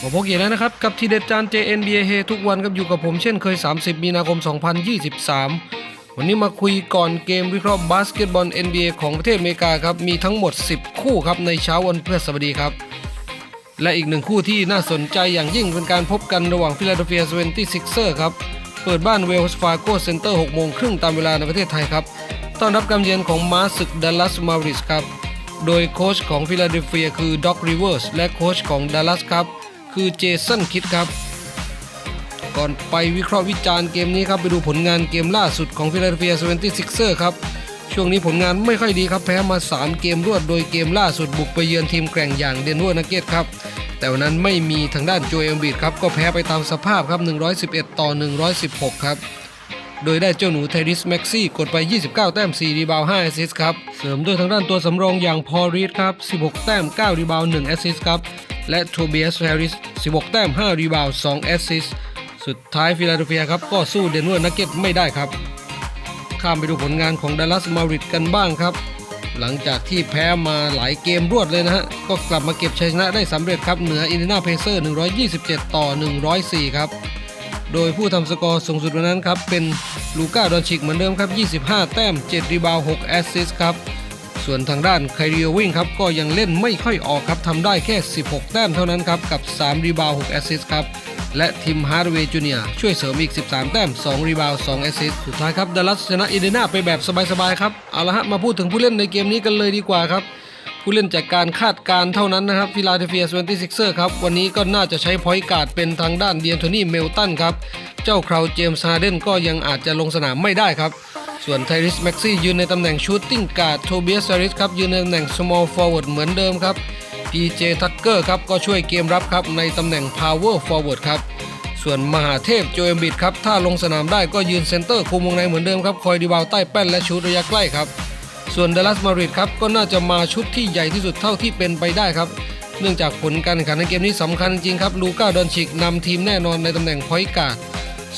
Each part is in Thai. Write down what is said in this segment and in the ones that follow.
มาพบกันแล้วนะครับกับทีเด็ดจาน JNBA เฮทุกวันครับอยู่กับผมเช่นเคย 30 มีนาคม 2023 วันนี้มาคุยก่อนเกมวิเคราะห์บาสเกตบอล NBA ของประเทศอเมริกาครับ มีทั้งหมด 10 คู่ครับในเช้าวันพฤหัสบดีครับ และอีกหนึ่งคู่ที่น่าสนใจอย่างยิ่งเป็นการพบกันระหว่างฟิลาเดลเฟีย 76ers ครับเปิดบ้านเวลส์ฟาโกเซ็นเตอร์6โมงครึ่งตามเวลาในประเทศไทยครับต้อนรับการเยือนของม้าศึกดัลลัสมาริสครับโดยโค้ชของฟิลาเดลเฟียคือด็อกริเวอร์สและโค้ชของดัลลัสครับ คือเจสันคิดครับ ก่อนไปวิเคราะห์วิจารณ์เกมนี้ครับ ไปดูผลงานเกมล่าสุดของฟิลาเดลเฟีย 76ers ครับ ช่วงนี้ผลงานไม่ค่อยดีครับ แพ้มา 3 เกมรวดโดยเกมล่าสุดบุกไปเยือนทีมแกร่งอย่างเดนเวอร์นักเก็ตครับ แต่วันนั้นไม่มีทางด้านโจเอลบีดครับก็แพ้ไปตามสภาพครับ 111 ต่อ 116 ครับโดยได้เจ้าหนูเทริสแม็กซี่กดไป 29 แต้ม 4 รีบาว5แอสซิสครับ เสริมด้วยทางด้านตัวสำรองอย่างพอรีดครับ 16 แต้ม 9 รีบาว1แอสซิสครับ และโทเบียสแฮร์ริส 16 แต้ม 5 รีบาวด์2แอสซิสสุดท้ายฟิลาเดลเฟียครับ ก็สู้เดนเวอร์นักเก็ตไม่ได้ครับ ข้ามไปดูผลงานของดัลลัสมาริดกันบ้างครับ หลังจากที่แพ้มาหลายเกมรวดเลยนะฮะ ก็กลับมาเก็บชัยชนะได้สำเร็จครับ เหนืออินเดียนาเพเซอร์ 127 ต่อ 104 ครับ โดยผู้ทำสกอร์สูงสุดวันนั้นครับ เป็นลูก้าดอนชิกเหมือนเดิมครับ 25 แต้ม 7 รีบาวด์6แอสซิสต์ครับ ส่วนทางด้านไคริโอวิงครับก็ยังเล่นไม่ค่อยออกครับทำได้แค่ 16 แต้มเท่านั้นครับ กับ 3 รีบาว6แอสซิสต์ครับ และทิมฮาร์ดเวย์จูเนียช่วยเสริมอีก 13 แต้ม 2 รีบาว2แอสซิสต์สุดท้ายครับดัลลัสชนะอินเดียนาไปแบบสบายๆครับ เอาละฮะ มาพูดถึงผู้เล่นในเกมนี้กันเลยดีกว่าครับ ผู้เล่นจากการคาดการณ์เท่านั้นนะครับฟิลาเดลเฟีย 76ers ครับวันนี้ก็น่าจะใช้พอยต์การ์ดเป็นทางด้านเดียนโทนี่เมลตันครับเจ้าคราวเจมส์ฮาร์เดนก็ยังอาจจะลงสนามไม่ได้ครับ ส่วนไทริสแม็กซี่ยืนในตำแหน่งชูตติ้งการ์ดโทเบียสซาริสครับยืนในตำแหน่ง small forward เหมือนเดิมครับ PJ Tucker ครับก็ช่วยเกมรับครับในตำแหน่ง power forward ครับ ส่วนมหาเทพโจเอมบิดครับถ้าลงสนามได้ก็ยืนเซนเตอร์คุมวงในเหมือนเดิมครับคอยดีบาวใต้แป้นและชูตระยะใกล้ครับ ส่วนดัลลัสมาริดครับก็น่าจะมาชุดที่ใหญ่ที่สุดเท่าที่เป็นไปได้ครับ เนื่องจากผลการแข่งขันในเกมนี้สำคัญจริงครับลูก้าดอนชิกนำทีมแน่นอนในตำแหน่งพอยต์การ์ด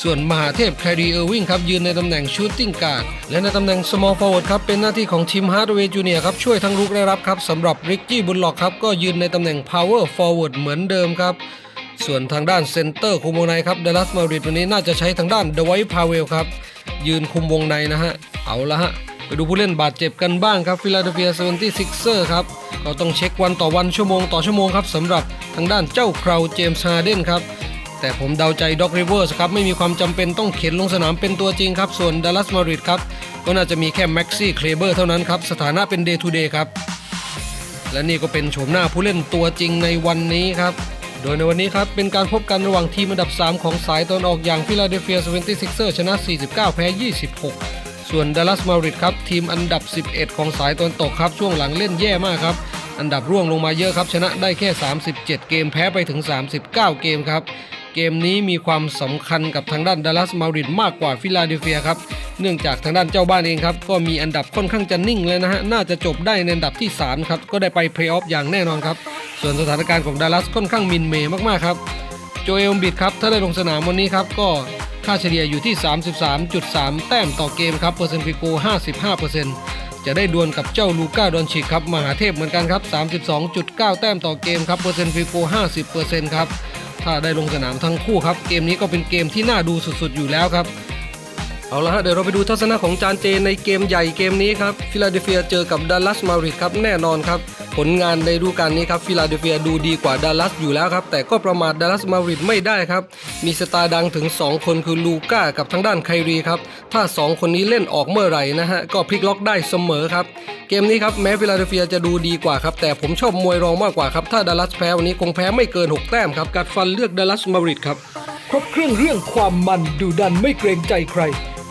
ส่วนมหาเทพแครีเออร์วิงครับยืนในตำแหน่งชูตติ้งการ์ดและในตำแหน่ง small forward ครับเป็นหน้าที่ของทีมฮาร์ดเวย์จูเนียครับช่วยทั้งรุกและรับครับสำหรับริกกี้บุลล็อกครับก็ยืนในตำแหน่ง power forward เวดเหมือนเดิมครับส่วนทางด้านเซนเตอร์คุมวงในครับเดลัสมาริดวันนี้น่าจะใช้ทางด้านเดว i พาเวลครับยืนคุมวงในนะฮะเอาละฮะไปดูผู้เล่นบาดเจ็บกันบ้างครับฟิลาเดลเฟีย 76ers ครับก็ต้องเช็ควันต่อวันชั่วโมงต่อชั่วโมงครับสำหรับทางด้านเจ้าคราวเจมส์ฮาร์เดนครับ แต่ผมเดาใจด็อกริเวอร์สครับ ไม่มีความจำเป็นต้องเข็นลงสนามเป็นตัวจริงครับ ส่วนดัลลัสมาริดครับ ก็น่าจะมีแค่แม็กซี่เคลเบอร์เท่านั้นครับ สถานะเป็นเดย์ทูเดย์ครับ และนี่ก็เป็นโฉมหน้าผู้เล่นตัวจริงในวันนี้ครับ โดยในวันนี้ครับ เป็นการพบกันระหว่างทีมอันดับ 3 ของสายตะวันออกอย่างฟิลาเดลเฟีย 76ers ชนะ 49 แพ้ 26ส่วนดัลลัสมาริดครับ ทีมอันดับ 11 ของสายตะวันตกครับ ช่วงหลังเล่นแย่มากครับ อันดับร่วงลงมาเยอะครับ ชนะได้แค่ 37 เกมแพ้ไปถึง 39 เกมครับ เกมนี้มีความสำคัญกับทางด้านดัลลัสมาริดมากกว่าฟิลาเดลเฟียครับเนื่องจากทางด้านเจ้าบ้านเองครับก็มีอันดับค่อนข้างจะนิ่งเลยนะฮะน่าจะจบได้ในอันดับที่ 3 ครับ ก็ได้ไปเพลย์ออฟอย่างแน่นอนครับส่วนสถานการณ์ของดัลลัสค่อนข้างมินเมย์มากๆครับโจเอลบิดครับถ้าได้ลงสนามวันนี้ครับก็ค่าเฉลี่ยอยู่ที่ 33.3 แต้มต่อเกมครับเปอร์เซ็นต์ฟิโก55%จะได้ดวลกับเจ้าลูก้าดอนชิกครับมหาเทพเหมือนกันครับ 32.9 แต้มต่อเกมครับเปอร์เซ็นต์ฟิโก50%ครับ ถ้าได้ลงสนามทั้งคู่ครับ เกมนี้ก็เป็นเกมที่น่าดูสุดๆอยู่แล้วครับ เอาละฮะเดี๋ยวเราไปดูทัศนะของจานเจในเกมใหญ่เกมนี้ครับฟิลาเดลเฟียเจอกับดัลลัสมาริดครับแน่นอนครับผลงานในฤดูกาลนี้ครับฟิลาเดลเฟียดูดีกว่าดัลลัสอยู่แล้วครับแต่ก็ประมาทดัลลัสมาริดไม่ได้ครับมีสตาร์ดังถึง 2 คนคือลูก้ากับทางด้านไครีครับถ้า 2 คนนี้เล่นออกเมื่อไหร่นะฮะก็พลิกล็อกได้เสมอครับเกมนี้ครับแม้ฟิลาเดลเฟียจะดูดีกว่าครับแต่ผมชอบมวยรองมากกว่าครับถ้าดัลลัสแพ้วันนี้คงแพ้ไม่เกิน 6 แต้มครับกัดฟันเลือกดัลลัสมาริดครับครบเครื่องเรื่องความมันดูดันไม่เกรงใจใคร